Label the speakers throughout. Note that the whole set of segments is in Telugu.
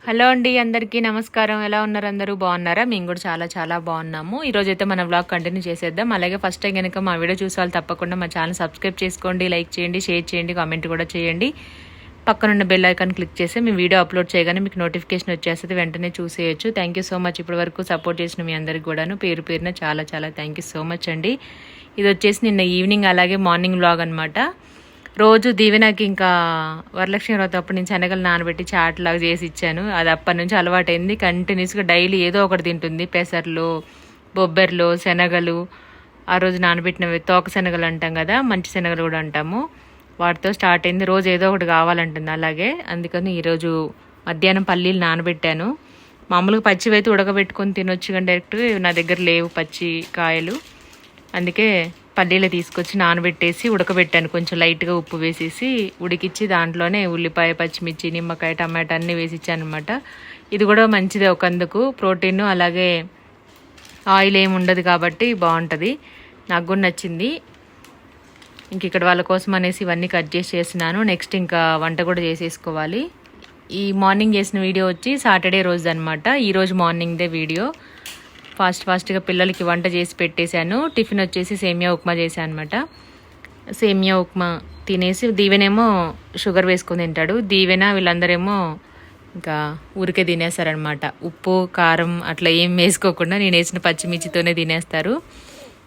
Speaker 1: హలో అండి అందరికీ నమస్కారం. ఎలా ఉన్నారు అందరూ? బాగున్నారా? మేము కూడా చాలా చాలా బాగున్నాము. ఈ రోజు అయితే మన వ్లాగ్ కంటిన్యూ చేసేద్దాం. అలాగే ఫస్ట్ టైం కనుక మా వీడియో చూసే తప్పకుండా మా ఛానల్ సబ్స్క్రైబ్ చేసుకోండి లైక్ చేయండి షేర్ చేయండి కామెంట్ కూడా చేయండి. పక్కనున్న బెల్ ఐకాన్ క్లిక్ చేసి మీ వీడియో అప్లోడ్ చేయగానే మీకు నోటిఫికేషన్ వచ్చేస్తుంది వెంటనే చూసేయచ్చు. థ్యాంక్ యూ సో మచ్ ఇప్పటి వరకు సపోర్ట్ చేసిన మీ అందరికి కూడాను పేరు పేరున చాలా చాలా థ్యాంక్ యూ సో మచ్ అండి. ఇది వచ్చేసి నిన్న ఈవినింగ్ అలాగే మార్నింగ్ వ్లాగ్ అనమాట రోజు దీవెనకి ఇంకా వరలక్ష్మి వ్రతం అప్పటి నుంచి శనగలు నానబెట్టి చాట్ లాగా చేసి ఇచ్చాను. అది అప్పటి నుంచి అలవాటైంది. కంటిన్యూస్గా డైలీ ఏదో ఒకటి తింటుంది. పెసర్లు బొబ్బెర్లు శనగలు. ఆ రోజు నానబెట్టినవి తోక శనగలు అంటాం కదా మంచి శనగలు కూడా అంటాము. వాటితో స్టార్ట్ అయింది. రోజు ఏదో ఒకటి కావాలంటుంది అలాగే. అందుకని ఈరోజు మధ్యాహ్నం పల్లీలు నానబెట్టాను. మామూలుగా పచ్చివి అయితే ఉడకబెట్టుకొని తినొచ్చు కానీ డైరెక్ట్ నా దగ్గర లేవు పచ్చి కాయలు. అందుకే పల్లీలు తీసుకొచ్చి నానబెట్టేసి ఉడకబెట్టాను. కొంచెం లైట్గా ఉప్పు వేసేసి ఉడికిచ్చి దాంట్లోనే ఉల్లిపాయ పచ్చిమిర్చి నిమ్మకాయ టమాటా అన్నీ వేసి ఇచ్చాను అనమాట ఇది కూడా మంచిదే ఒకందుకు. ప్రోటీన్ అలాగే ఆయిల్ ఏమి ఉండదు కాబట్టి బాగుంటుంది. నాకు కూడా నచ్చింది. ఇంక ఇక్కడ వాళ్ళ కోసం అనేసి ఇవన్నీ కట్ చేసి చేసినాను నెక్స్ట్ ఇంకా వంట కూడా చేసేసుకోవాలి. ఈ మార్నింగ్ చేసిన వీడియో వచ్చి సాటర్డే రోజు అనమాట ఈరోజు మార్నింగ్దే వీడియో. ఫాస్ట్ ఫాస్ట్గా పిల్లలకి వంట చేసి పెట్టేశాను. టిఫిన్ వచ్చేసి సేమియా ఉప్మా చేశాను అనమాట సేమియా ఉప్మా తినేసి దీవెనేమో షుగర్ వేసుకొని తింటాడు. దీవెన వీళ్ళందరేమో ఇంకా ఊరికే తినేస్తారనమాట ఉప్పు కారం అట్లా ఏం వేసుకోకుండా నేను వేసిన పచ్చిమిర్చితోనే తినేస్తారు.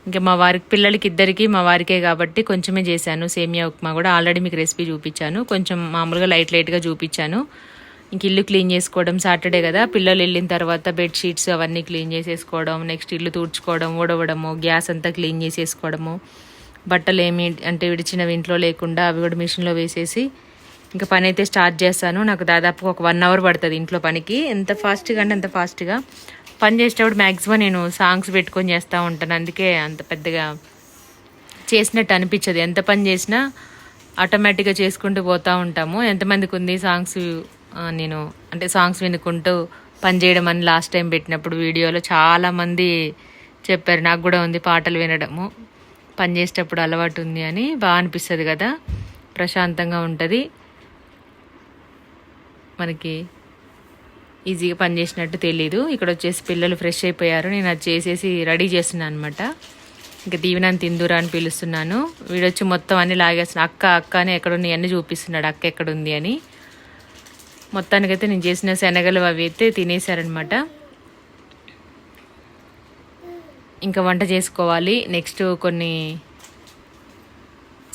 Speaker 1: ఇంకా మా వారికి పిల్లలకి ఇద్దరికి మా వారికే కాబట్టి కొంచెమే చేశాను. సేమియా ఉప్మా కూడా ఆల్రెడీ మీకు రెసిపీ చూపించాను. కొంచెం మామూలుగా లైట్ లైట్గా చూపించాను. ఇంక ఇల్లు క్లీన్ చేసుకోవడం సాటర్డే కదా. పిల్లలు వెళ్ళిన తర్వాత బెడ్షీట్స్ అవన్నీ క్లీన్ చేసేసుకోవడం నెక్స్ట్ ఇల్లు తుడుచుకోవడం ఊడవడము గ్యాస్ అంతా క్లీన్ చేసేసుకోవడము. బట్టలు ఏమి అంటే విడిచినవి ఇంట్లో లేకుండా అవి కూడా మిషన్లో వేసేసి ఇంకా పని అయితే స్టార్ట్ చేస్తాను. నాకు దాదాపు ఒక వన్ అవర్ పడుతుంది ఇంట్లో పనికి. ఎంత ఫాస్ట్గా అంటే అంత ఫాస్ట్గా పని చేసేటప్పుడు మ్యాక్సిమం నేను సాంగ్స్ పెట్టుకొని చేస్తూ ఉంటాను. అందుకే అంత పెద్దగా చేసినట్టు అనిపించదు. ఎంత పని చేసినా ఆటోమేటిక్గా చేసుకుంటూ పోతూ ఉంటాము. ఎంతమందికి ఉంది సాంగ్స్ నేను అంటే సాంగ్స్ వినుకుంటూ పనిచేయడం అని లాస్ట్ టైం పెట్టినప్పుడు వీడియోలో చాలామంది చెప్పారు నాకు కూడా ఉంది పాటలు వినడము. పని చేసేటప్పుడు అలవాటు ఉంది అని బాగా అనిపిస్తుంది కదా. ప్రశాంతంగా ఉంటుంది. మనకి ఈజీగా పని చేసినట్టు తెలీదు. ఇక్కడ వచ్చేసి పిల్లలు ఫ్రెష్ అయిపోయారు. నేను అది చేసేసి రెడీ చేస్తున్నాను అనమాట ఇంకా దీవెనాన్ని తిందురా అని పిలుస్తున్నాను. వీడొచ్చి మొత్తం అన్ని లాగేస్తున్నా అక్క అక్క అని ఎక్కడున్నాయి అన్నీ చూపిస్తున్నాడు. అక్క ఎక్కడుంది అని. మొత్తానికైతే నేను చేసిన శనగలు అవి అయితే తినేశారనమాట. ఇంకా వంట చేసుకోవాలి. నెక్స్ట్ కొన్ని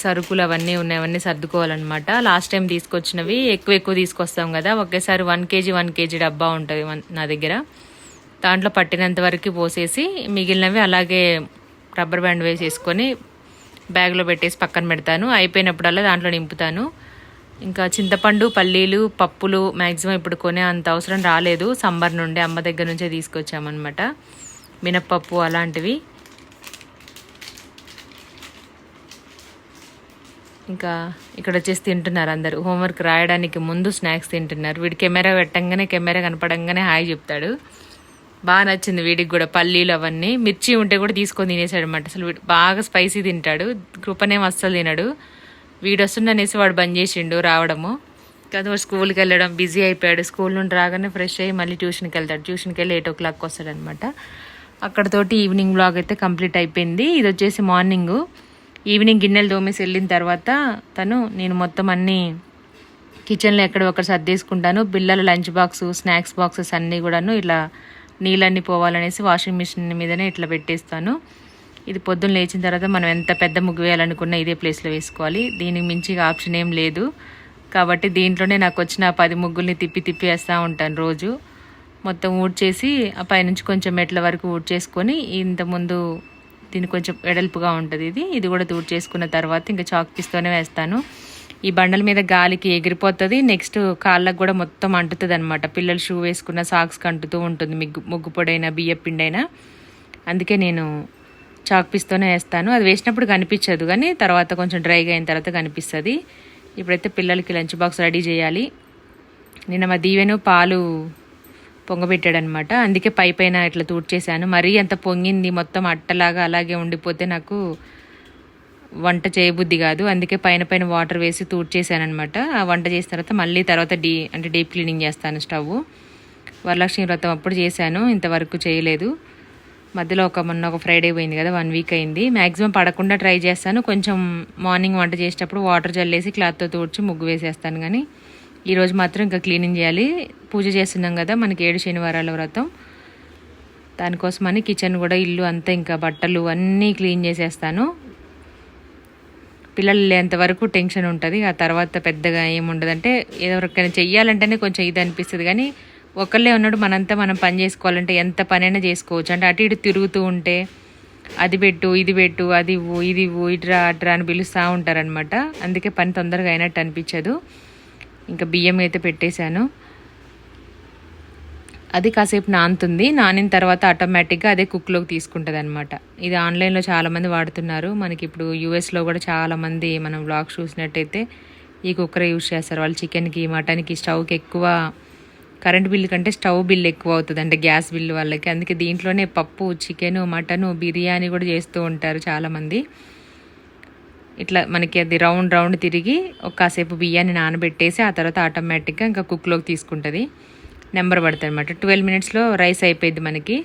Speaker 1: సరుకులు అవన్నీ ఉన్నాయి అవన్నీ సర్దుకోవాలన్నమాట. లాస్ట్ టైం తీసుకొచ్చినవి ఎక్కువ ఎక్కువ తీసుకొస్తాం కదా. ఒకేసారి వన్ కేజీ వన్ కేజీ డబ్బా ఉంటుంది నా దగ్గర. దాంట్లో పట్టినంత వరకు పోసేసి మిగిలినవి అలాగే రబ్బర్ బ్యాండ్ వేసేసుకొని బ్యాగ్లో పెట్టేసి పక్కన పెడతాను. అయిపోయినప్పుడల్లా దాంట్లో నింపుతాను. ఇంకా చింతపండు పల్లీలు పప్పులు మ్యాక్సిమం ఇప్పుడు కొనే అంత అవసరం రాలేదు. సంబర్ నుండి అమ్మ దగ్గర నుంచే తీసుకొచ్చామన్నమాట. మినప్పప్పు అలాంటివి. ఇంకా ఇక్కడ వచ్చేసి తింటున్నారు అందరు. హోంవర్క్ రాయడానికి ముందు స్నాక్స్ తింటున్నారు. వీడి కెమెరా పెట్టంగానే కెమెరా కనపడంగానే హాయ్ చెప్తాడు. బాగా నచ్చింది వీడికి కూడా పల్లీలు అవన్నీ. మిర్చి ఉంటే కూడా తీసుకొని తినేసాడు అనమాట అసలు వీడు బాగా స్పైసీ తింటాడు. కృపనేం అస్సలు తినడు. వీడు వస్తుండనేసి వాడు బంద్ చేసిండు రావడము. కదా వాడు స్కూల్కి వెళ్ళడం బిజీ అయిపోయాడు. స్కూల్ నుండి రాగానే ఫ్రెష్ అయ్యి మళ్ళీ ట్యూషన్కి వెళ్తాడు. ట్యూషన్కి వెళ్ళి ఎయిట్ ఓ క్లాక్ వస్తాడు అనమాట అక్కడతోటి ఈవినింగ్ బ్లాగ్ అయితే కంప్లీట్ అయిపోయింది. ఇది వచ్చేసి మార్నింగ్. ఈవినింగ్ గిన్నెలు దోమేసి వెళ్ళిన తర్వాత తను నేను మొత్తం అన్నీ కిచెన్లో ఎక్కడ ఒకటి సర్దేసుకుంటాను. పిల్లల లంచ్ బాక్స్ స్నాక్స్ బాక్సెస్ అన్నీ కూడాను ఇలా నీళ్ళన్నీ పోవాలనేసి వాషింగ్ మిషన్ మీదనే ఇట్లా పెట్టేస్తాను. ఇది పొద్దున్న లేచిన తర్వాత మనం ఎంత పెద్ద ముగ్గు వేయాలనుకున్నా ఇదే ప్లేస్లో వేసుకోవాలి. దీనికి మించి ఆప్షన్ ఏం లేదు. కాబట్టి దీంట్లోనే నాకు వచ్చిన పది ముగ్గుల్ని తిప్పి తిప్పి వేస్తూ ఉంటాను రోజు. మొత్తం ఊడ్చేసి ఆ పైనుంచి కొంచెం మెట్ల వరకు ఊడ్చేసుకొని ఇంతకుముందు దీని కొంచెం వెడల్పుగా ఉంటుంది ఇది. ఇది కూడా చేసుకున్న తర్వాత ఇంకా చాక్ పీస్తోనే వేస్తాను. ఈ బండల మీద గాలికి ఎగిరిపోతుంది. నెక్స్ట్ కాళ్ళకు కూడా మొత్తం అంటుతుంది అనమాట పిల్లలు షూ వేసుకున్న సాక్స్కి అంటుతూ ఉంటుంది. మిగ్గు ముగ్గు పొడైనా బియ్య పిండైనా అందుకే నేను చాక్ పీస్తోనే వేస్తాను. అది వేసినప్పుడు కనిపించదు కానీ తర్వాత కొంచెం డ్రైగా అయిన తర్వాత కనిపిస్తుంది. ఇప్పుడైతే పిల్లలకి లంచ్ బాక్స్ రెడీ చేయాలి. నిన్న మా దీవెను పాలు పొంగబెట్టాడనమాట. అందుకే పై పైన ఇట్లా తూడ్చేశాను. మరీ అంత పొంగింది మొత్తం అట్టలాగా అలాగే ఉండిపోతే నాకు వంట చేయబుద్ధి కాదు. అందుకే పైన పైన వాటర్ వేసి తూడ్చేశాను అనమాట ఆ వంట చేసిన తర్వాత మళ్ళీ తర్వాత డీ అంటే డీప్ క్లీనింగ్ చేస్తాను స్టవ్ వరలక్ష్మి వ్రతం అప్పుడు చేశాను. ఇంతవరకు చేయలేదు. మధ్యలో ఒక మొన్న ఒక ఫ్రైడే పోయింది కదా వన్ వీక్ అయింది. మ్యాక్సిమం పడకుండా ట్రై చేస్తాను. కొంచెం మార్నింగ్ వంట చేసేటప్పుడు వాటర్ జల్లేసి క్లాత్తో తోడ్చి ముగ్గు వేసేస్తాను కానీ ఈరోజు మాత్రం ఇంకా క్లీనింగ్ చేయాలి. పూజ చేస్తున్నాం కదా మనకి ఏడు శనివారాల వ్రతం. దానికోసమని కిచెన్ కూడా ఇల్లు అంతా ఇంకా బట్టలు అన్నీ క్లీన్ చేసేస్తాను. పిల్లలు లేంత వరకు టెన్షన్ ఉంటుంది. ఆ తర్వాత పెద్దగా ఏముండదంటే ఏదో ఎవరికైనా చెయ్యాలంటేనే కొంచెం ఇది అనిపిస్తుంది కానీ ఒకళ్ళే ఉన్నాడు మనంతా మనం పని చేసుకోవాలంటే ఎంత పనైనా చేసుకోవచ్చు. అంటే అటు ఇటు తిరుగుతూ ఉంటే అది పెట్టు ఇది పెట్టు అది ఇవ్వు ఇది ఇవ్వు ఇట్రా అట్రా అని పిలుస్తూ ఉంటారనమాట అందుకే పని తొందరగా అయినట్టు అనిపించదు. ఇంకా బియ్యం అయితే పెట్టేశాను. అది కాసేపు నానుతుంది. నానిన తర్వాత ఆటోమేటిక్గా అదే కుక్లోకి తీసుకుంటుంది అనమాట ఇది ఆన్లైన్లో చాలామంది వాడుతున్నారు. మనకి ఇప్పుడు యూఎస్లో కూడా చాలామంది మనం బ్లాగ్స్ చూసినట్టయితే ఈ కుక్కర్ యూజ్ చేస్తారు. వాళ్ళు చికెన్కి మటన్కి స్టవ్కి ఎక్కువ కరెంట్ బిల్లు కంటే స్టవ్ బిల్ ఎక్కువ అవుతుంది అంటే గ్యాస్ బిల్లు వాళ్ళకి. అందుకే దీంట్లోనే పప్పు చికెన్ మటను బిర్యానీ కూడా చేస్తూ ఉంటారు చాలామంది. ఇట్లా మనకి అది రౌండ్ రౌండ్ తిరిగి ఒక కాసేపు బియ్యాన్ని నానబెట్టేసి ఆ తర్వాత ఆటోమేటిక్గా ఇంకా కుక్లోకి తీసుకుంటుంది. నెంబర్ పడుతుంది అనమాట ట్వెల్వ్ మినిట్స్లో రైస్ అయిపోయింది మనకి.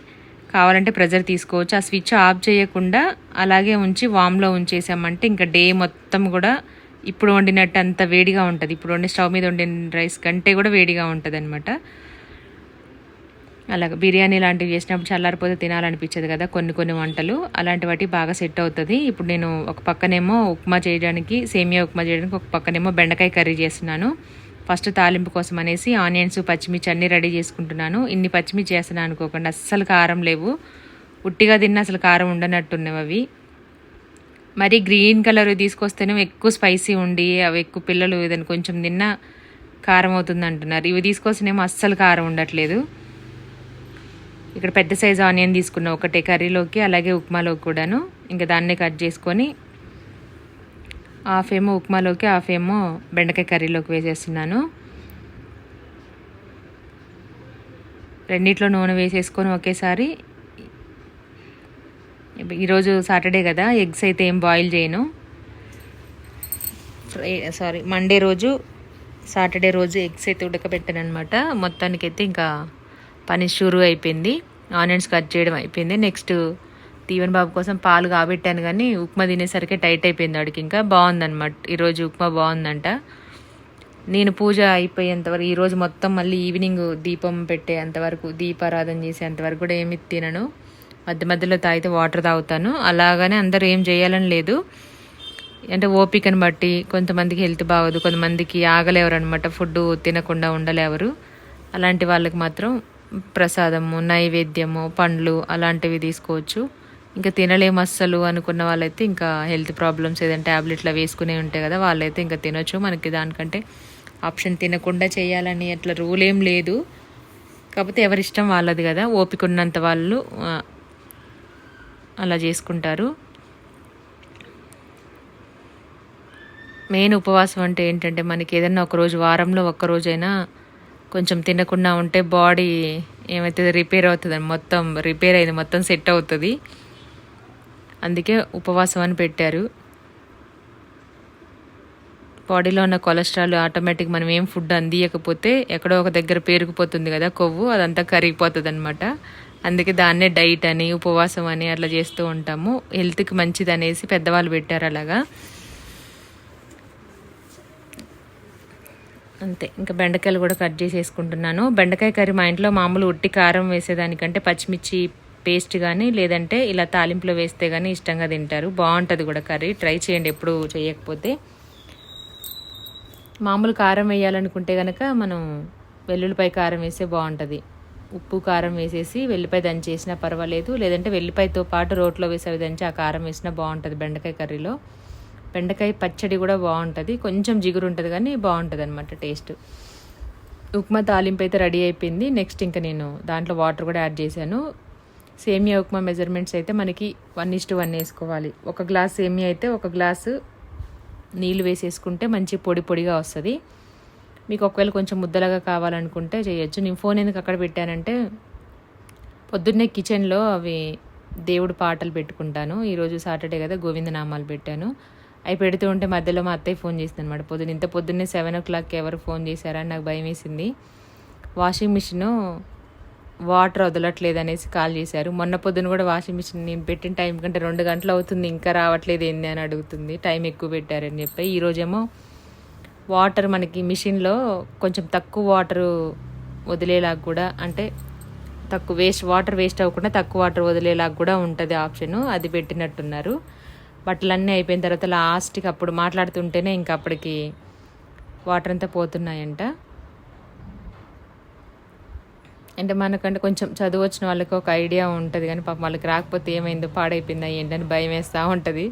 Speaker 1: కావాలంటే ప్రెజర్ తీసుకోవచ్చు. ఆ స్విచ్ ఆఫ్ చేయకుండా అలాగే ఉంచి వామ్లో ఉంచేసామంటే ఇంకా డే మొత్తం కూడా ఇప్పుడు వండినట్టు అంత వేడిగా ఉంటుంది. ఇప్పుడు వండి స్టవ్ మీద వండిన రైస్ కంటే కూడా వేడిగా ఉంటుంది అనమాట అలాగే బిర్యానీ లాంటివి చేసినప్పుడు చల్లారిపోతే తినాలనిపించదు కదా కొన్ని కొన్ని వంటలు. అలాంటి వాటి బాగా సెట్ అవుతుంది. ఇప్పుడు నేను ఒక పక్కనేమో ఉప్మా చేయడానికి సేమియా ఉప్మా చేయడానికి ఒక పక్కనేమో బెండకాయ కర్రీ చేస్తున్నాను. ఫస్ట్ తాలింపు కోసం అనేసి ఆనియన్స్ పచ్చిమిర్చి అన్నీ రెడీ చేసుకుంటున్నాను. ఇన్ని పచ్చిమిర్చి చేస్తున్నాను అనుకోకుండా అస్సలు కారం లేవు. ఉట్టిగా తిన్న అసలు కారం ఉండనట్టున్నవి అవి. మరి గ్రీన్ కలర్ తీసుకొస్తేనే ఎక్కువ స్పైసీ ఉండి అవి ఎక్కువ పిల్లలు ఏదైనా కొంచెం తిన్నా కారం అవుతుంది అంటున్నారు. ఇవి తీసుకొస్తేనేమో అస్సలు కారం ఉండట్లేదు. ఇక్కడ పెద్ద సైజు ఆనియన్ తీసుకున్న ఒకటే కర్రీలోకి అలాగే ఉప్మాలోకి కూడాను. ఇంకా దాన్నే కట్ చేసుకొని హాఫ్ ఏమో ఉప్మాలోకి హాఫ్ ఏమో బెండకాయ కర్రీలోకి వేసేస్తున్నాను. రెండిట్లో నూనె వేసేసుకొని ఒకేసారి ఈరోజు సాటర్డే కదా ఎగ్స్ అయితే ఏం బాయిల్ చేయను. సారీ మండే రోజు సాటర్డే రోజు ఎగ్స్ అయితే ఉడకబెట్టాను అనమాట మొత్తానికైతే ఇంకా పని షురు అయిపోయింది. ఆనియన్స్ కట్ చేయడం అయిపోయింది. నెక్స్ట్ తీవన్ బాబు కోసం పాలు కాబెట్టాను కానీ ఉప్మా తినేసరికి టైట్ అయిపోయింది వాడికి ఇంకా. బాగుందన్నమాట. ఈరోజు ఉప్మా బాగుందంట. నేను పూజ అయిపోయేంతవరకు ఈరోజు మొత్తం మళ్ళీ ఈవినింగ్ దీపం పెట్టేంతవరకు దీపారాధన చేసేంతవరకు కూడా ఏమి తినను. మధ్య మధ్యలో తాగితే వాటర్ తాగుతాను. అలాగనే అందరూ ఏం చేయాలని లేదు. అంటే ఓపికని బట్టి కొంతమందికి హెల్త్ బాగోదు కొంతమందికి ఆగలేవరు అనమాట ఫుడ్ తినకుండా ఉండలేవరు. అలాంటి వాళ్ళకి మాత్రం ప్రసాదము నైవేద్యము పండ్లు అలాంటివి తీసుకోవచ్చు. ఇంకా తినలేము అస్సలు అనుకున్న వాళ్ళైతే ఇంకా హెల్త్ ప్రాబ్లమ్స్ ఏదైనా ట్యాబ్లెట్లు వేసుకునే ఉంటాయి కదా వాళ్ళైతే ఇంకా తినొచ్చు. మనకి దానికంటే ఆప్షన్ తినకుండా చేయాలని అట్లా రూల్ ఏం లేదు. కాకపోతే ఎవరిష్టం వాళ్ళది కదా. ఓపిక ఉన్నంత వాళ్ళు అలా చేసుకుంటారు. మెయిన్ ఉపవాసం అంటే ఏంటంటే మనకి ఏదైనా ఒకరోజు వారంలో ఒక్కరోజైనా కొంచెం తినకుండా ఉంటే బాడీ ఏమవుతుంది రిపేర్ అవుతుంది. మొత్తం రిపేర్ అయింది. మొత్తం సెట్ అవుతుంది. అందుకే ఉపవాసం అని పెట్టారు. బాడీలో ఉన్న కొలెస్ట్రాల్ ఆటోమేటిక్ మనం ఏం ఫుడ్ అందియకపోతే ఎక్కడో ఒక దగ్గర పేరుకుపోతుంది కదా కొవ్వు అదంతా కరిగిపోతుంది అనమాట అందుకే దాన్నే డైట్ అని ఉపవాసం అని అట్లా చేస్తూ ఉంటాము. హెల్త్కి మంచిది అనేసి పెద్దవాళ్ళు పెట్టారు అలాగా. అంతే. ఇంకా బెండకాయలు కూడా కట్ చేసేసుకుంటున్నాను. బెండకాయ కర్రీ మా ఇంట్లో మామూలు ఉట్టి కారం వేసేదానికంటే పచ్చిమిర్చి పేస్ట్ కానీ లేదంటే ఇలా తాలింపులో వేస్తే కానీ ఇష్టంగా తింటారు. బాగుంటుంది కూడా కర్రీ. ట్రై చేయండి ఎప్పుడు చేయకపోతే. మామూలు కారం వేయాలనుకుంటే కనుక మనం వెల్లుల్లిపై కారం వేస్తే బాగుంటుంది. ఉప్పు కారం వేసేసి వెల్లిపాయ దంచేసినా పర్వాలేదు. లేదంటే వెల్లిపాయతో పాటు రోట్లో వేసి అవి దంచి ఆ కారం వేసినా బాగుంటుంది బెండకాయ కర్రీలో. బెండకాయ పచ్చడి కూడా బాగుంటుంది. కొంచెం జిగురు ఉంటుంది కానీ బాగుంటుంది అనమాట టేస్ట్. ఉప్మా తాలింపు అయితే రెడీ అయిపోయింది. నెక్స్ట్ ఇంకా నేను దాంట్లో వాటర్ కూడా యాడ్ చేశాను. సేమియా ఉప్మా మెజర్మెంట్స్ అయితే మనకి వన్ ఇస్ టు వన్ వేసుకోవాలి. ఒక గ్లాస్ సేమియా అయితే ఒక గ్లాసు నీళ్ళు వేసేసుకుంటే మంచి పొడి పొడిగా వస్తుంది. మీకు ఒకవేళ కొంచెం ముద్దలాగా కావాలనుకుంటే చేయొచ్చు. నేను ఫోన్ ఎందుకు అక్కడ పెట్టానంటే పొద్దున్నే కిచెన్లో అవి దేవుడు పాటలు పెట్టుకుంటాను. ఈరోజు సాటర్డే కదా గోవిందనామాలు పెట్టాను. అవి పెడుతూ ఉంటే మధ్యలో మా అత్తయ్య ఫోన్ చేసింది అనమాట పొద్దున్న ఇంత పొద్దున్నే సెవెన్ ఓ క్లాక్కి ఎవరు ఫోన్ చేశారని నాకు భయం వేసింది వాషింగ్ మిషన్ వాటర్ వదలట్లేదు అనేసి కాల్ చేశారు. మొన్న పొద్దున కూడా వాషింగ్ మిషన్ నేను పెట్టిన టైం కంటే రెండు గంటలు అవుతుంది ఇంకా రావట్లేదు ఏంది అని అడుగుతుంది. టైం ఎక్కువ పెట్టారని చెప్పి. ఈరోజేమో వాటర్ మనకి మిషన్లో కొంచెం తక్కువ వాటర్ వదిలేలాగా కూడా అంటే తక్కువ వేస్ట్ వాటర్ వేస్ట్ అవ్వకుండా తక్కువ వాటర్ వదిలేలాగా కూడా ఉంటుంది ఆప్షన్ అది పెట్టినట్టున్నారు. బట్టలన్నీ అయిపోయిన తర్వాత లాస్ట్కి అప్పుడు మాట్లాడుతుంటేనే ఇంక అప్పటికి వాటర్ అంతా పోతున్నాయంట. అంటే మనకంటే కొంచెం చదువు వచ్చిన వాళ్ళకి ఒక ఐడియా ఉంటుంది కానీ పాపం వాళ్ళకి రాకపోతే ఏమైందో పాడైపోయిందా ఏంటని భయం వేస్తూ ఉంటుంది.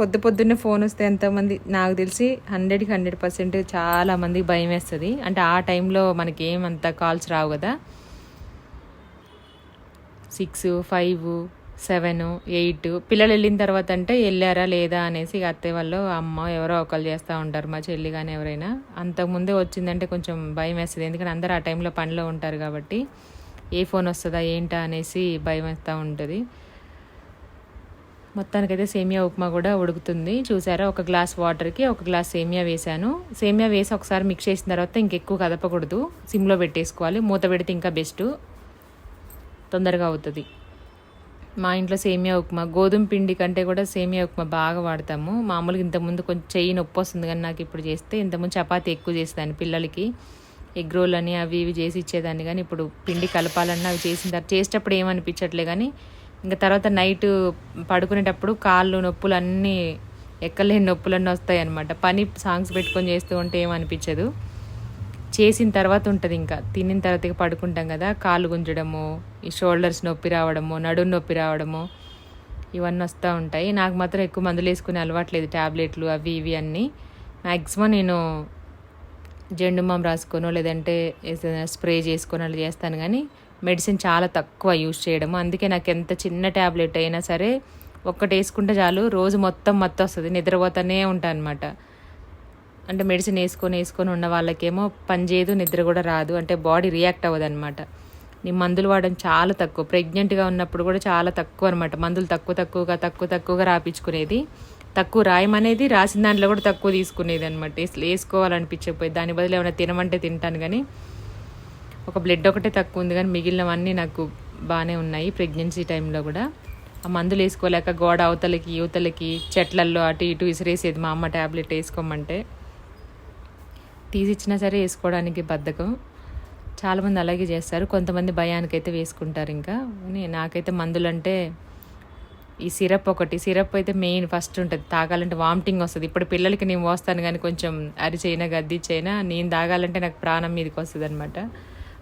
Speaker 1: పొద్దు పొద్దున్నే ఫోన్ వస్తే ఎంతమంది? నాకు తెలిసి హండ్రెడ్కి హండ్రెడ్ పర్సెంట్ చాలామంది భయం వేస్తుంది. అంటే ఆ టైంలో మనకి ఏమంత కాల్స్ రావు కదా. సిక్స్ ఫైవ్ సెవెన్ ఎయిట్ పిల్లలు వెళ్ళిన తర్వాత అంటే వెళ్ళారా లేదా అనేసి ఇక అత్తయ్య వాళ్ళు అమ్మ ఎవరో ఒకళ్ళు చేస్తూ ఉంటారు. మా చెల్లి కానీ ఎవరైనా. అంతకుముందే వచ్చిందంటే కొంచెం భయం వేస్తుంది. ఎందుకంటే అందరూ ఆ టైంలో పనిలో ఉంటారు కాబట్టి ఏ ఫోన్ వస్తుందా ఏంటా అనేసి భయం వేస్తూ ఉంటుంది. మొత్తానికైతే సేమియా ఉప్మా కూడా ఉడుకుతుంది. చూసారా? ఒక గ్లాస్ వాటర్కి ఒక గ్లాస్ సేమియా వేసాను సేమియా వేసి ఒకసారి మిక్స్ చేసిన తర్వాత ఇంకెక్కువ కదపకూడదు. సిమ్లో పెట్టేసుకోవాలి. మూత పెడితే ఇంకా బెస్ట్. తొందరగా అవుతుంది. మా ఇంట్లో సేమియా ఉప్మా గోధుమ పిండి కంటే కూడా సేమియా ఉప్మా బాగా వాడతాము. మామూలుగా ఇంతకుముందు కొంచెం చెయ్యి నొప్పి వస్తుంది కానీ నాకు ఇప్పుడు చేస్తే ఇంతకుముందు చపాతి ఎక్కువ చేసేదాన్ని పిల్లలకి. ఎగ్ రోల్ అని అవి ఇవి చేసి ఇచ్చేదాన్ని కానీ ఇప్పుడు పిండి కలపాలన్నా అవి చేసిన తర్వాత చేసేటప్పుడు ఏమనిపించట్లే కానీ ఇంకా తర్వాత నైట్ పడుకునేటప్పుడు కాళ్ళు నొప్పులు అన్నీ ఎక్కలేని నొప్పులన్నీ వస్తాయి అనమాట పని సాంగ్స్ పెట్టుకొని చేస్తూ ఉంటే ఏమనిపించదు చేసిన తర్వాత ఉంటుంది ఇంకా. తినిన తర్వాత పడుకుంటాం కదా. కాళ్ళు గుంజడము ఈ షోల్డర్స్ నొప్పి రావడము నడుము నొప్పి రావడము ఇవన్నీ వస్తూ ఉంటాయి. నాకు మాత్రం ఎక్కువ మందులు వేసుకునే అలవాట్లేదు. ట్యాబ్లెట్లు అవి ఇవి అన్నీ. మ్యాక్సిమం నేను జెండుమాం రాసుకోనో లేదంటే స్ప్రే చేసుకోనో అలా చేస్తాను. కానీ మెడిసిన్ చాలా తక్కువ యూజ్ చేయడము. అందుకే నాకు ఎంత చిన్న ట్యాబ్లెట్ అయినా సరే ఒక్కటి వేసుకుంటే చాలు రోజు మొత్తం మొత్తం వస్తుంది నిద్రపోతూనే ఉంటాను అనమాట అంటే మెడిసిన్ వేసుకొని వేసుకొని ఉన్న వాళ్ళకేమో పని చేయదు నిద్ర కూడా రాదు అంటే బాడీ రియాక్ట్ అవ్వదు అనమాట నేను మందులు వాడడం చాలా తక్కువ ప్రెగ్నెంట్గా ఉన్నప్పుడు కూడా చాలా తక్కువ అనమాట మందులు తక్కువ తక్కువగా తక్కువ తక్కువగా రాపించుకునేది తక్కువ రాయమనేది రాసిన దాంట్లో కూడా తక్కువ తీసుకునేది అనమాట వేసుకోవాలనిపించకపోయి దాని బదులు ఏమైనా తినమంటే తింటాను కానీ ఒక బ్లడ్ ఒకటే తక్కువ ఉంది కానీ మిగిలినవన్నీ నాకు బాగానే ఉన్నాయి ప్రెగ్నెన్సీ టైంలో కూడా. ఆ మందులు వేసుకోలేక గోడ అవతలకి యువతలకి చెట్లల్లో అటు ఇటు విసిరేసేది మా అమ్మ ట్యాబ్లెట్ వేసుకోమంటే. తీసిచ్చినా సరే వేసుకోవడానికి బద్ధకం. చాలామంది అలాగే చేస్తారు. కొంతమంది భయానికైతే వేసుకుంటారు ఇంకా. నాకైతే మందులంటే ఈ సిరప్ ఒకటి. సిరప్ అయితే మెయిన్ ఫస్ట్ ఉంటుంది. తాగాలంటే వామిటింగ్ వస్తుంది. ఇప్పుడు పిల్లలకి నేను పోస్తాను కానీ కొంచెం అరిచైనా గద్దిచ్చైనా నేను తాగాలంటే నాకు ప్రాణం మీదకి వస్తుంది అనమాట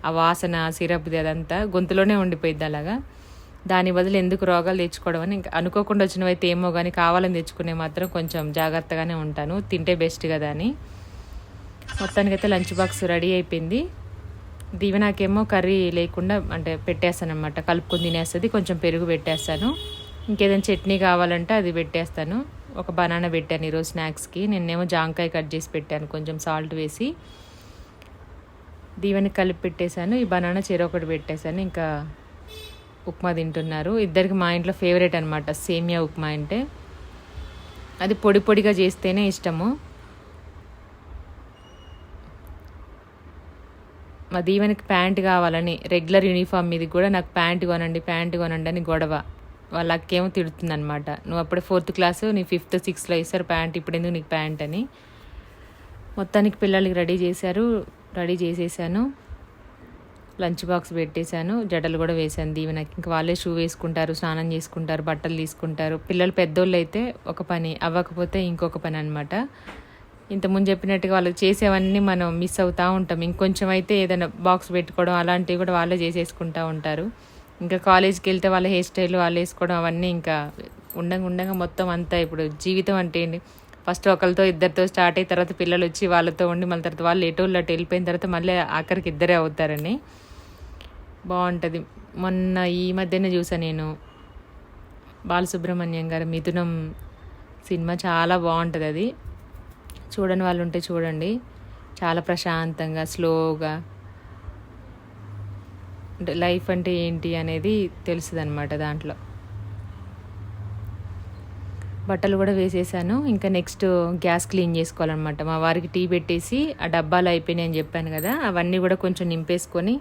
Speaker 1: ఆ వాసన సిరప్ది అదంతా గొంతులోనే ఉండిపోయింది అలాగా. దాని బదులు ఎందుకు రోగాలు తెచ్చుకోవడం అని ఇంకా అనుకోకుండా వచ్చినవైతే ఏమో కానీ కావాలని తెచ్చుకునే మాత్రం కొంచెం జాగ్రత్తగానే ఉంటాను. తింటే బెస్ట్ కదా అని. మొత్తానికైతే లంచ్ బాక్స్ రెడీ అయిపోయింది. దీవెనాకేమో కర్రీ లేకుండా అంటే పెట్టేస్తాను అనమాట కలుపుకొని తినేస్తుంది కొంచెం పెరుగు పెట్టేస్తాను. ఇంకేదైనా చట్నీ కావాలంటే అది పెట్టేస్తాను. ఒక బనానా పెట్టాను ఈరోజు స్నాక్స్కి. నిన్నేమో జాంకాయ కట్ చేసి పెట్టాను కొంచెం సాల్ట్ వేసి. దీవెని కలిపి పెట్టేశాను. ఈ బనానా చీర ఒకటి పెట్టేశాను. ఇంకా ఉప్మా తింటున్నారు. ఇద్దరికి మా ఇంట్లో ఫేవరెట్ అనమాట సేమియా ఉప్మా అంటే. అది పొడి పొడిగా చేస్తేనే ఇష్టము. మా దీవెనికి ప్యాంట్ కావాలని రెగ్యులర్ యూనిఫామ్ మీద కూడా నాకు ప్యాంట్ కొనండి ప్యాంట్ కొనండి అని గొడవ. వాళ్ళ అక్కేమో తిడుతుంది అనమాట నువ్వు అప్పుడే ఫోర్త్ క్లాసు నీ ఫిఫ్త్ సిక్స్త్లో ఇస్తారు ప్యాంట్ ఇప్పుడు ఎందుకు నీకు ప్యాంట్ అని. మొత్తానికి పిల్లలకి రెడీ చేశారు. రెడీ చేసేసాను. లంచ్ బాక్స్ పెట్టేశాను. జడలు కూడా వేశాను దీవెనకి. ఇంకా వాళ్ళే షూ వేసుకుంటారు స్నానం చేసుకుంటారు బట్టలు తీసుకుంటారు. పిల్లలు పెద్దోళ్ళు అయితే ఒక పని అవ్వకపోతే ఇంకొక పని అనమాట ఇంతకుముందు చెప్పినట్టుగా వాళ్ళు చేసేవన్నీ మనం మిస్ అవుతూ ఉంటాం. ఇంకొంచెం అయితే ఏదైనా బాక్స్ పెట్టుకోవడం అలాంటివి కూడా వాళ్ళే చేసేసుకుంటూ ఉంటారు. ఇంకా కాలేజ్కి వెళ్తే వాళ్ళ హెయిర్ స్టైల్ వాళ్ళు వేసుకోవడం అవన్నీ ఇంకా ఉండంగా ఉండగా మొత్తం అంతా ఇప్పుడు జీవితం అంటే ఏంటి? ఫస్ట్ ఒకరితో ఇద్దరితో స్టార్ట్ అయిన తర్వాత పిల్లలు వచ్చి వాళ్ళతో ఉండి మళ్ళీ తర్వాత వాళ్ళు ఎటోళ్ళు అటు వెళ్ళిపోయిన తర్వాత మళ్ళీ ఆఖరికి ఇద్దరే అవుతారని. బాగుంటుంది. మొన్న ఈ మధ్యనే చూసాను నేను. బాలసుబ్రహ్మణ్యం గారు మిథునం సినిమా చాలా బాగుంటుంది అది. చూడని వాళ్ళు ఉంటే చూడండి. చాలా ప్రశాంతంగా స్లోగా. అంటే లైఫ్ అంటే ఏంటి అనేది తెలుస్తుంది దాంట్లో. బట్టలు కూడా వేసేసాను. ఇంకా నెక్స్ట్ గ్యాస్ క్లీన్ చేసుకోవాలన్నమాట. మా వారికి టీ పెట్టేసి ఆ డబ్బాలు అయిపోయినాయి అని చెప్పాను కదా అవన్నీ కూడా కొంచెం నింపేసుకొని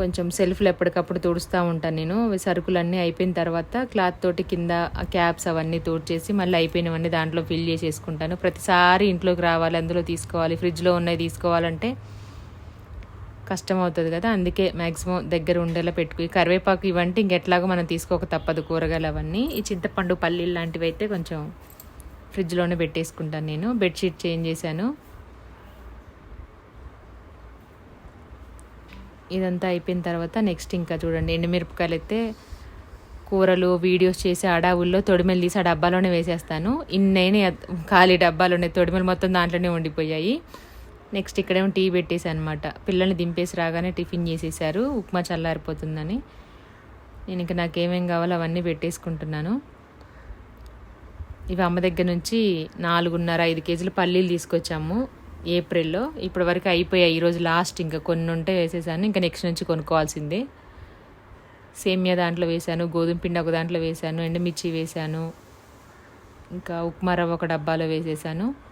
Speaker 1: కొంచెం సెల్ఫ్లు ఎప్పటికప్పుడు తుడుస్తూ ఉంటాను నేను. సరుకులన్నీ అయిపోయిన తర్వాత క్లాత్ తోటి కింద ఆ క్యాప్స్ అవన్నీ తోడ్చేసి మళ్ళీ అయిపోయినవన్నీ దాంట్లో ఫిల్ చేసేసుకుంటాను. ప్రతిసారి ఇంట్లోకి రావాలి అందులో తీసుకోవాలి ఫ్రిడ్జ్లో ఉన్నవి తీసుకోవాలంటే కష్టం అవుతుంది కదా అందుకే మ్యాక్సిమం దగ్గర ఉండేలా పెట్టుకుని కరివేపాకు ఇవంటే ఇంకెట్లాగో మనం తీసుకోక తప్పదు కూరగాయలు అవన్నీ. ఈ చింతపండు పల్లీలు లాంటివి అయితే కొంచెం ఫ్రిడ్జ్లోనే పెట్టేసుకుంటాను నేను. బెడ్షీట్ చేంజ్ చేశాను. ఇదంతా అయిపోయిన తర్వాత నెక్స్ట్ ఇంకా చూడండి ఎండుమిరపకాయలు అయితే కూరలు వీడియోస్ చేసి అడావుల్లో తొడిమెలు తీసి ఆ డబ్బాలోనే వేసేస్తాను. ఇన్నైనా ఖాళీ డబ్బాలోనే తొడిమెలు మొత్తం దాంట్లోనే ఉండిపోయాయి. నెక్స్ట్ ఇక్కడేమో టీ పెట్టేసి అనమాట పిల్లల్ని దింపేసి రాగానే టిఫిన్ చేసేసారు ఉప్మా చల్లారిపోతుందని. నేను ఇంకా నాకేమేం కావాలో అవన్నీ పెట్టేసుకుంటున్నాను. ఇవి అమ్మ దగ్గర నుంచి నాలుగున్నర ఐదు కేజీలు పల్లీలు తీసుకొచ్చాము ఏప్రిల్లో. ఇప్పటి వరకు అయిపోయాయి. ఈరోజు లాస్ట్ ఇంకా కొన్ని ఉంటే వేసేసాను. ఇంకా నెక్స్ట్ నుంచి కొనుక్కోవాల్సిందే. సేమియా దాంట్లో వేశాను గోధుమ పిండి ఒక దాంట్లో వేశాను ఎండుమిర్చి వేశాను ఇంకా ఉప్మా రవ్వ ఒక డబ్బాలో వేసేసాను.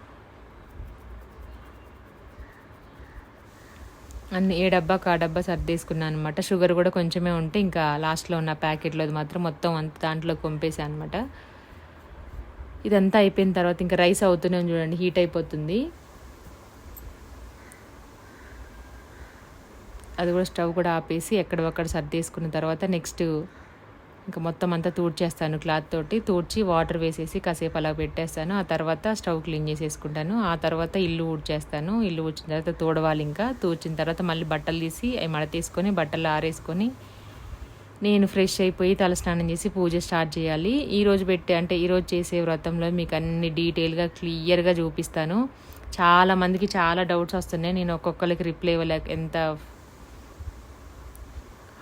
Speaker 1: అన్ని ఏ డబ్బాకు ఆ డబ్బా సర్దేసుకున్నాను అనమాట షుగర్ కూడా కొంచెమే ఉంటే ఇంకా లాస్ట్లో ఉన్న ప్యాకెట్లో అది మాత్రం మొత్తం అంత దాంట్లో పంపేసాను అనమాట ఇదంతా అయిపోయిన తర్వాత ఇంకా రైస్ అవుతూనే చూడండి హీట్ అయిపోతుంది. అది కూడా స్టవ్ కూడా ఆపేసి ఎక్కడొక్కడ సర్దేసుకున్న తర్వాత నెక్స్ట్ ఇంకా మొత్తం అంతా తూడ్చేస్తాను క్లాత్ తోటి. తూడ్చి వాటర్ వేసేసి కాసేపు అలా పెట్టేస్తాను. ఆ తర్వాత స్టవ్ క్లీన్ చేసేసుకుంటాను. ఆ తర్వాత ఇల్లు ఊడ్చేస్తాను. ఇల్లు ఊడ్చిన తర్వాత తోడవాలి ఇంకా. తూడ్చిన తర్వాత మళ్ళీ బట్టలు తీసి అవి మడ తీసుకొని బట్టలు ఆరేసుకొని నేను ఫ్రెష్ అయిపోయి తలస్నానం చేసి పూజ స్టార్ట్ చేయాలి. ఈరోజు పెట్టే అంటే ఈరోజు చేసే వ్రతంలో మీకు అన్ని డీటెయిల్గా క్లియర్గా చూపిస్తాను. చాలా మందికి చాలా డౌట్స్ వస్తున్నాయి. నేను ఒక్కొక్కరికి రిప్లై ఇవ్వలేక ఎంత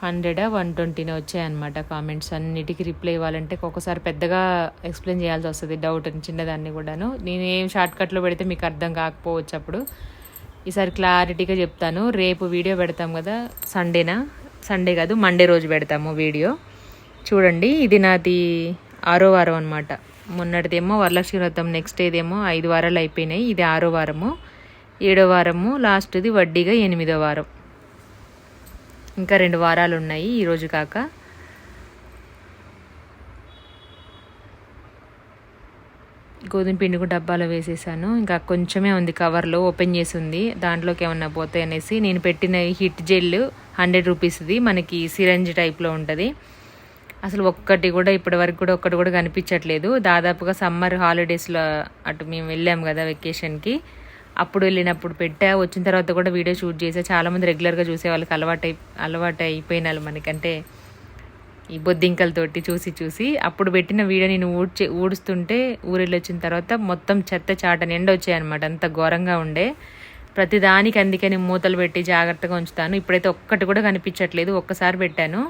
Speaker 1: హండ్రెడ్ వన్ ట్వంటీనే వచ్చాయన్నమాట కామెంట్స్ అన్నిటికీ రిప్లై ఇవ్వాలంటే ఒక్కొక్కసారి పెద్దగా ఎక్స్ప్లెయిన్ చేయాల్సి వస్తుంది డౌట్ చిన్నదాన్ని కూడాను. నేను ఏం షార్ట్కట్లో పెడితే మీకు అర్థం కాకపోవచ్చు అప్పుడు. ఈసారి క్లారిటీగా చెప్తాను. రేపు వీడియో పెడతాం కదా సండేనా? సండే కాదు మండే రోజు పెడతాము వీడియో. చూడండి ఇది నాది ఆరో వారం అనమాట మొన్నటిదేమో వరలక్ష్మి వ్రతం నెక్స్ట్ ఏదేమో ఐదు వారాలు అయిపోయినాయి. ఇది ఆరో వారము. ఏడో వారము లాస్ట్ది వడ్డీగా ఎనిమిదో వారం. ఇంకా రెండు వారాలు ఉన్నాయి ఈరోజు కాక. గోధుమ పిండి డబ్బాలో వేసేసాను. ఇంకా కొంచెమే ఉంది కవర్లో ఓపెన్ చేసి ఉంది దాంట్లోకి ఏమన్నా పోతాయి అనేసి నేను పెట్టిన హిట్ జెల్ హండ్రెడ్ రూపీస్ది. మనకి సిరంజ్ టైప్లో ఉంటుంది. అసలు ఒక్కటి కూడా ఇప్పటి వరకు కూడా ఒక్కటి కూడా కనిపించట్లేదు. దాదాపుగా సమ్మర్ హాలిడేస్లో అటు మేము వెళ్ళాము కదా వెకేషన్కి. అప్పుడు వెళ్ళినప్పుడు పెట్టా వచ్చిన తర్వాత కూడా వీడియో షూట్ చేసా. చాలామంది రెగ్యులర్గా చూసే వాళ్ళకి అలవాటై అలవాటు అయిపోయిన వాళ్ళు మనకంటే ఈ బొద్దింకలతోటి చూసి చూసి. అప్పుడు పెట్టిన వీడియో నేను ఊడ్చి ఊడుస్తుంటే ఊరెళ్ళి వచ్చిన తర్వాత మొత్తం చెత్త చాట నిండా వచ్చాయన్నమాట అంత ఘోరంగా ఉండే. ప్రతిదానికి అందుకని మూతలు పెట్టి జాగ్రత్తగా ఉంచుతాను. ఇప్పుడైతే ఒక్కటి కూడా కనిపించట్లేదు. ఒక్కసారి పెట్టాను.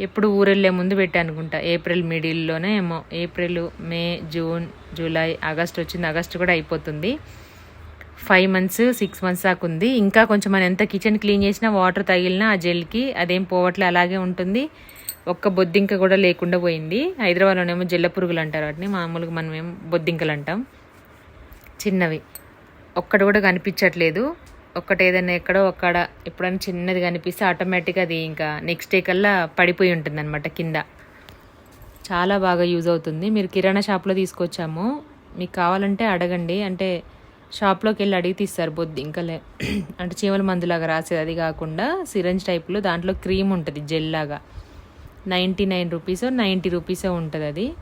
Speaker 1: ఎప్పుడు ఊరెళ్ళే ముందు పెట్టాను అనుకుంటా. ఏప్రిల్ మిడిల్లోనే ఏమో April May June July August వచ్చింది. ఆగస్ట్ కూడా అయిపోతుంది. ఫైవ్ మంత్స్ సిక్స్ మంత్స్ దాకా ఉంది. ఇంకా కొంచెం మనం ఎంత కిచెన్ క్లీన్ చేసినా వాటర్ తగిలినా ఆ జెల్కి అదేం పోవట్లే అలాగే ఉంటుంది. ఒక్క బొద్దింక కూడా లేకుండా పోయింది. హైదరాబాద్లోనేమో జల్ల పురుగులు అంటారు వాటిని. మామూలుగా మనం ఏం బొద్దింకలు అంటాం. చిన్నవి. ఒక్కటి కూడా కనిపించట్లేదు. ఒక్కటి ఏదైనా ఎక్కడో ఒక్కడ ఎప్పుడైనా చిన్నది కనిపిస్తే ఆటోమేటిక్గా అది ఇంకా నెక్స్ట్ డే కల్లా పడిపోయి ఉంటుంది అనమాట కింద. చాలా బాగా యూజ్ అవుతుంది. మీరు కిరాణా షాప్లో తీసుకొచ్చాము. మీకు కావాలంటే అడగండి. అంటే షాప్లోకి వెళ్ళి అడిగి తీస్తారు బొద్ది ఇంకా లే అంటే చీమల మందులాగా రాసేది అది కాకుండా సిరంజ్ టైప్లో దాంట్లో క్రీమ్ ఉంటుంది జెల్ లాగా నైంటీ నైన్ రూపీసో నైంటీ రూపీసో ఉంటుంది అది.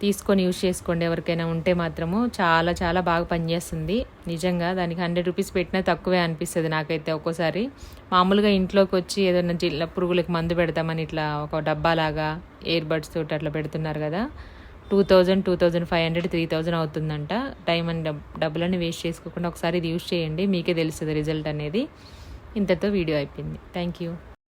Speaker 1: తీసుకొని యూజ్ చేసుకోండి ఎవరికైనా ఉంటే మాత్రము. చాలా చాలా బాగా పనిచేస్తుంది. నిజంగా దానికి హండ్రెడ్ రూపీస్ పెట్టినా తక్కువే అనిపిస్తుంది నాకైతే ఒక్కోసారి. మామూలుగా ఇంట్లోకి వచ్చి ఏదైనా జిల్లా పురుగులకు మందు పెడతామని ఇట్లా ఒక డబ్బాలాగా ఇయర్ బడ్స్ తోటి అట్లా పెడుతున్నారు కదా. Two thousand two thousand five hundred three thousand అవుతుందంట. టైం అండ్ డబ్ వేస్ట్ చేసుకోకుండా ఒకసారి ఇది యూజ్ చేయండి. మీకే తెలుస్తుంది రిజల్ట్ అనేది. ఇంతతో వీడియో అయిపోయింది. Thank you